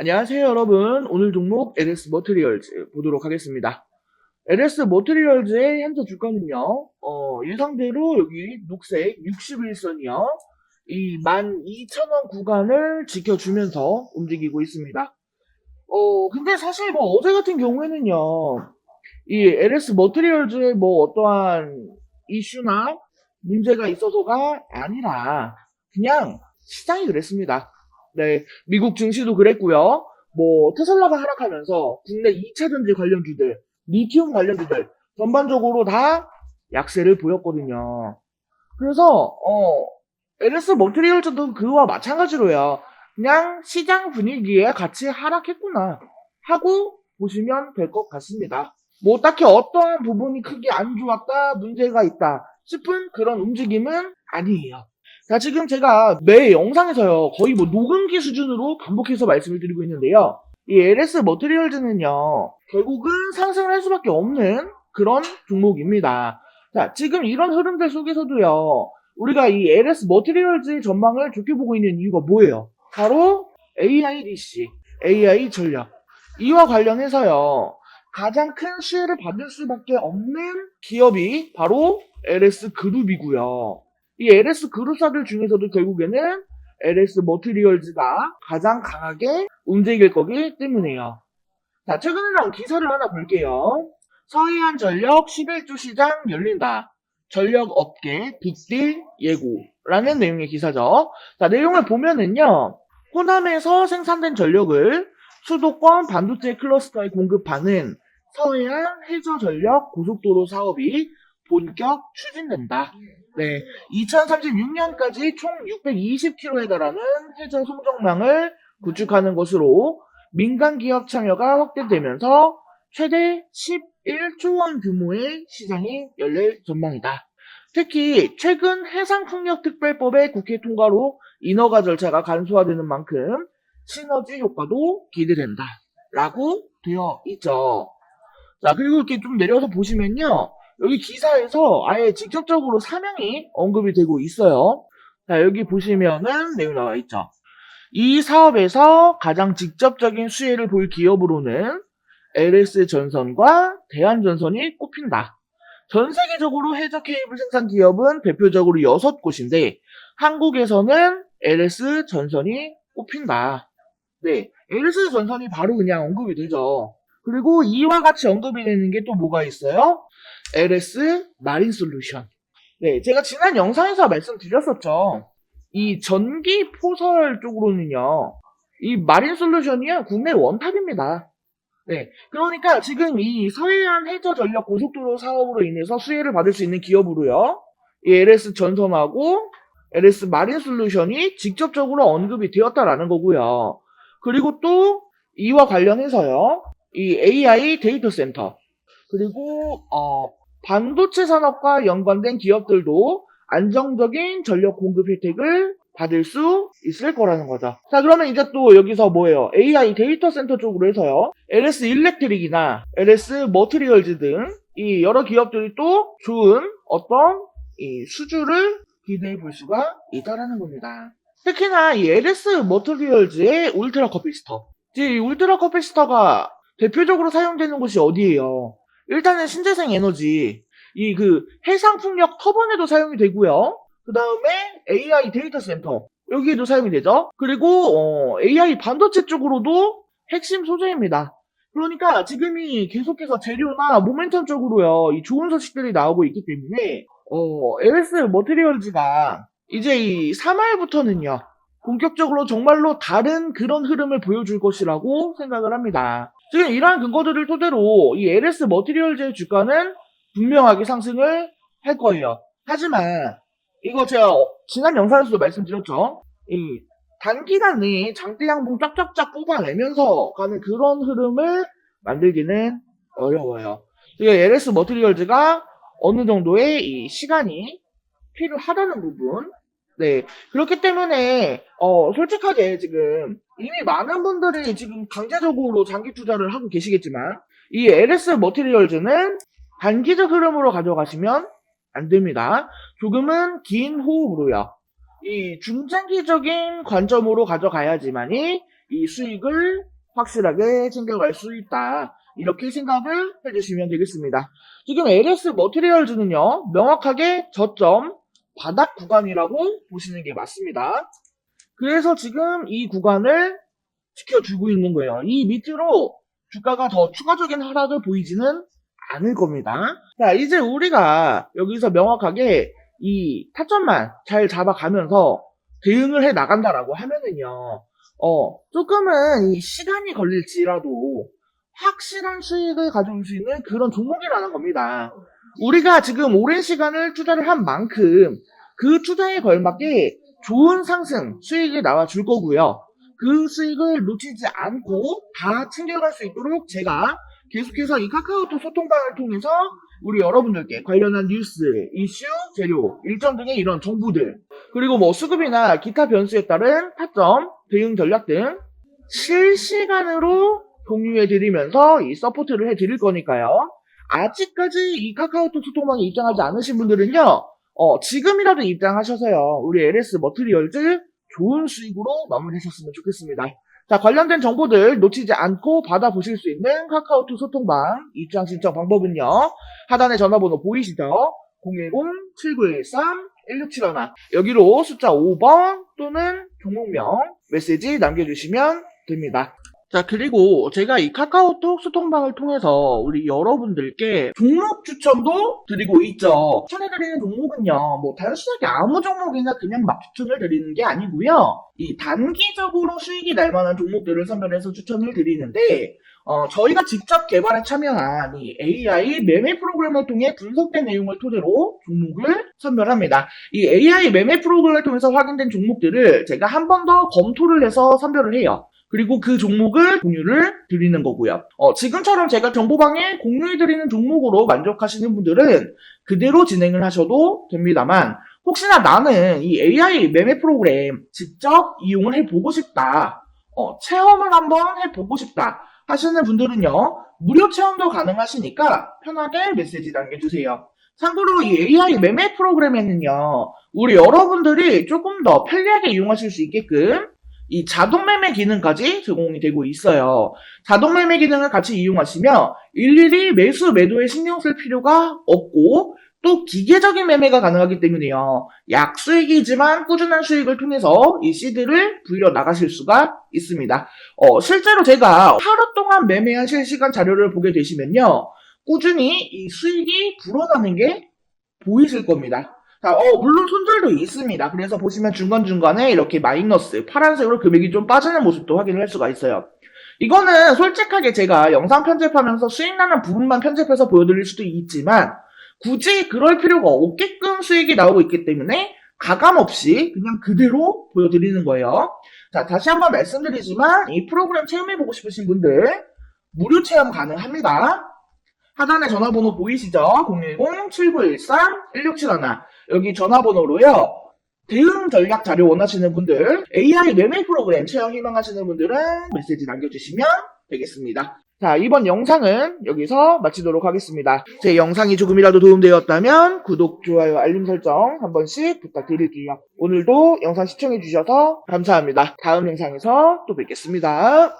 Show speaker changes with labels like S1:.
S1: 안녕하세요 여러분. 오늘 종목 LS 머트리얼즈 보도록 하겠습니다. LS 머트리얼즈의 현재 주가는요 어, 예상대로 여기 녹색 61선이요 이 12,000원 구간을 지켜주면서 움직이고 있습니다. 어 근데 사실 뭐 어제 같은 경우에는요 이 LS 머트리얼즈의 뭐 어떠한 이슈나 문제가 있어서가 아니라 그냥 시장이 그랬습니다 네, 미국 증시도 그랬고요. 뭐 테슬라가 하락하면서 국내 2차 전지 관련주들, 리튬 관련주들 전반적으로 다 약세를 보였거든요. 그래서 어 LS 머트리얼즈도 그와 마찬가지로요. 그냥 시장 분위기에 같이 하락했구나 하고 보시면 될 것 같습니다. 뭐 딱히 어떠한 부분이 크게 안 좋았다, 문제가 있다 싶은 그런 움직임은 아니에요. 자, 지금 제가 매 영상에서요, 거의 뭐 녹음기 수준으로 반복해서 말씀을 드리고 있는데요. 이 LS 머트리얼즈는요, 결국은 상승을 할 수밖에 없는 그런 종목입니다. 자, 지금 이런 흐름들 속에서도요, 우리가 이 LS 머트리얼즈의 전망을 좋게 보고 있는 이유가 뭐예요? 바로 AIDC, AI 전략. 이와 관련해서요, 가장 큰 수혜를 받을 수밖에 없는 기업이 바로 LS 그룹이고요. 이 LS 그룹사들 중에서도 결국에는 LS 머트리얼즈가 가장 강하게 움직일 거기 때문에요. 자, 최근에 나온 기사를 하나 볼게요. 서해안 전력 11주 시장 열린다. 전력 업계 빅딜 예고라는 내용의 기사죠. 자, 내용을 보면은요. 호남에서 생산된 전력을 수도권 반도체 클러스터에 공급하는 서해안 해저 전력 고속도로 사업이 본격 추진된다. 네, 2036년까지 총 620km에 달하는 해저 송정망을 구축하는 것으로 민간 기업 참여가 확대되면서 최대 11조 원 규모의 시장이 열릴 전망이다. 특히 최근 해상풍력특별법의 국회 통과로 인허가 절차가 간소화되는 만큼 시너지 효과도 기대된다. 라고 되어 있죠. 자, 그리고 이렇게 좀 내려서 보시면요. 여기 기사에서 아예 직접적으로 사명이 언급이 되고 있어요. 자, 여기 보시면은 내용 나와 있죠. 이 사업에서 가장 직접적인 수혜를 볼 기업으로는 LS 전선과 대한 전선이 꼽힌다. 전 세계적으로 해저 케이블 생산 기업은 대표적으로 6곳인데 한국에서는 LS 전선이 꼽힌다. 네, LS 전선이 바로 그냥 언급이 되죠. 그리고 이와 같이 언급이 되는 게 또 뭐가 있어요? LS 마린 솔루션. 네, 제가 지난 영상에서 말씀드렸었죠. 이 전기 포설 쪽으로는요, 이 마린 솔루션이요, 국내 원탑입니다. 네, 그러니까 지금 이 서해안 해저 전력 고속도로 사업으로 인해서 수혜를 받을 수 있는 기업으로요, 이 LS 전선하고 LS 마린 솔루션이 직접적으로 언급이 되었다라는 거고요. 그리고 또 이와 관련해서요, 이 AI 데이터 센터, 그리고 어, 반도체 산업과 연관된 기업들도 안정적인 전력 공급 혜택을 받을 수 있을 거라는 거죠. 자, 그러면 이제 또 여기서 뭐예요? AI 데이터 센터 쪽으로 해서요. LS 일렉트릭이나 LS 머트리얼즈 등 이 여러 기업들이 또 좋은 어떤 이 수주를 기대해 볼 수가 있다라는 겁니다. 특히나 이 LS 머트리얼즈의 울트라 커피스터. 이 울트라 커피스터가 대표적으로 사용되는 곳이 어디예요? 일단은 신재생 에너지, 이 그 해상 풍력 터번에도 사용이 되고요. 그 다음에 AI 데이터 센터 여기에도 사용이 되죠. 그리고 어, AI 반도체 쪽으로도 핵심 소재입니다. 그러니까 지금이 계속해서 재료나 모멘텀 쪽으로요, 이 좋은 소식들이 나오고 있기 때문에 어, LS 머티리얼즈가 이제 이 3월부터는요, 본격적으로 정말로 다른 그런 흐름을 보여줄 것이라고 생각을 합니다. 지금 이러한 근거들을 토대로 이 LS 머티리얼즈의 주가는 분명하게 상승을 할 거예요. 하지만 이거 제가 지난 영상에서도 말씀드렸죠. 이 단기간 내에 장대 양봉 쫙쫙쫙 뽑아내면서 가는 그런 흐름을 만들기는 어려워요. 지금 LS 머티리얼즈가 어느 정도의 이 시간이 필요하다는 부분. 네. 그렇기 때문에, 어, 솔직하게 지금 이미 많은 분들이 지금 강제적으로 장기 투자를 하고 계시겠지만, 이 LS 머티리얼즈는 단기적 흐름으로 가져가시면 안 됩니다. 조금은 긴 호흡으로요. 이 중장기적인 관점으로 가져가야지만이 이 수익을 확실하게 챙겨갈 수 있다. 이렇게 생각을 해주시면 되겠습니다. 지금 LS 머티리얼즈는요, 명확하게 저점 바닥 구간이라고 보시는 게 맞습니다. 그래서 지금 이 구간을 지켜주고 있는 거예요. 이 밑으로 주가가 더 추가적인 하락을 보이지는 않을 겁니다. 자, 이제 우리가 여기서 명확하게 이 타점만 잘 잡아가면서 대응을 해 나간다라고 하면은요, 어, 조금은 이 시간이 걸릴지라도 확실한 수익을 가져올 수 있는 그런 종목이라는 겁니다. 우리가 지금 오랜 시간을 투자를 한 만큼 그 투자에 걸맞게 좋은 상승 수익이 나와 줄 거고요. 그 수익을 놓치지 않고 다 챙겨갈 수 있도록 제가 계속해서 이 카카오톡 소통방을 통해서 우리 여러분들께 관련한 뉴스, 이슈, 재료, 일정 등의 이런 정보들 그리고 뭐 수급이나 기타 변수에 따른 타점, 대응 전략 등 실시간으로 공유해 드리면서 이 서포트를 해 드릴 거니까요. 아직까지 이 카카오톡 소통방에 입장하지 않으신 분들은요. 어, 지금이라도 입장하셔서요. 우리 LS 머트리얼즈 좋은 수익으로 마무리하셨으면 좋겠습니다. 자, 관련된 정보들 놓치지 않고 받아보실 수 있는 카카오톡 소통방 입장 신청 방법은요. 하단에 전화번호 보이시죠? 010-7913-1671 여기로 숫자 5번 또는 종목명 메시지 남겨주시면 됩니다. 자, 그리고 제가 이 카카오톡 소통방을 통해서 우리 여러분들께 종목 추천도 드리고 있죠. 추천해드리는 종목은요, 뭐, 단순하게 아무 종목이나 그냥 막 추천을 드리는 게 아니고요. 이 단기적으로 수익이 날 만한 종목들을 선별해서 추천을 드리는데, 어, 저희가 직접 개발에 참여한 이 AI 매매 프로그램을 통해 분석된 내용을 토대로 종목을 선별합니다. 이 AI 매매 프로그램을 통해서 확인된 종목들을 제가 한 번 더 검토를 해서 선별을 해요. 그리고 그 종목을 공유를 드리는 거고요. 어, 지금처럼 제가 정보방에 공유해드리는 종목으로 만족하시는 분들은 그대로 진행을 하셔도 됩니다만, 혹시나 나는 이 AI 매매 프로그램 직접 이용을 해보고 싶다. 어, 체험을 한번 해보고 싶다. 하시는 분들은요, 무료 체험도 가능하시니까 편하게 메시지 남겨주세요. 참고로 이 AI 매매 프로그램에는요, 우리 여러분들이 조금 더 편리하게 이용하실 수 있게끔 이 자동 매매 기능까지 제공이 되고 있어요. 자동 매매 기능을 같이 이용하시면 일일이 매수 매도에 신경 쓸 필요가 없고 또 기계적인 매매가 가능하기 때문에요. 약수익이지만 꾸준한 수익을 통해서 이 시드를 불려 나가실 수가 있습니다. 어, 실제로 제가 하루 동안 매매한 실시간 자료를 보게 되시면요. 꾸준히 이 수익이 불어나는 게 보이실 겁니다. 자, 어, 물론 손절도 있습니다. 그래서 보시면 중간중간에 이렇게 마이너스, 파란색으로 금액이 좀 빠지는 모습도 확인을 할 수가 있어요. 이거는 솔직하게 제가 영상 편집하면서 수익나는 부분만 편집해서 보여드릴 수도 있지만, 굳이 그럴 필요가 없게끔 수익이 나오고 있기 때문에, 가감 없이 그냥 그대로 보여드리는 거예요. 자, 다시 한번 말씀드리지만, 이 프로그램 체험해보고 싶으신 분들, 무료 체험 가능합니다. 하단에 전화번호 보이시죠? 010-7913-1671. 여기 전화번호로요. 대응 전략 자료 원하시는 분들, AI 매매 프로그램 체험 희망하시는 분들은 메시지 남겨주시면 되겠습니다. 자, 이번 영상은 여기서 마치도록 하겠습니다. 제 영상이 조금이라도 도움되었다면 구독, 좋아요, 알림 설정 한 번씩 부탁드릴게요. 오늘도 영상 시청해주셔서 감사합니다. 다음 영상에서 또 뵙겠습니다.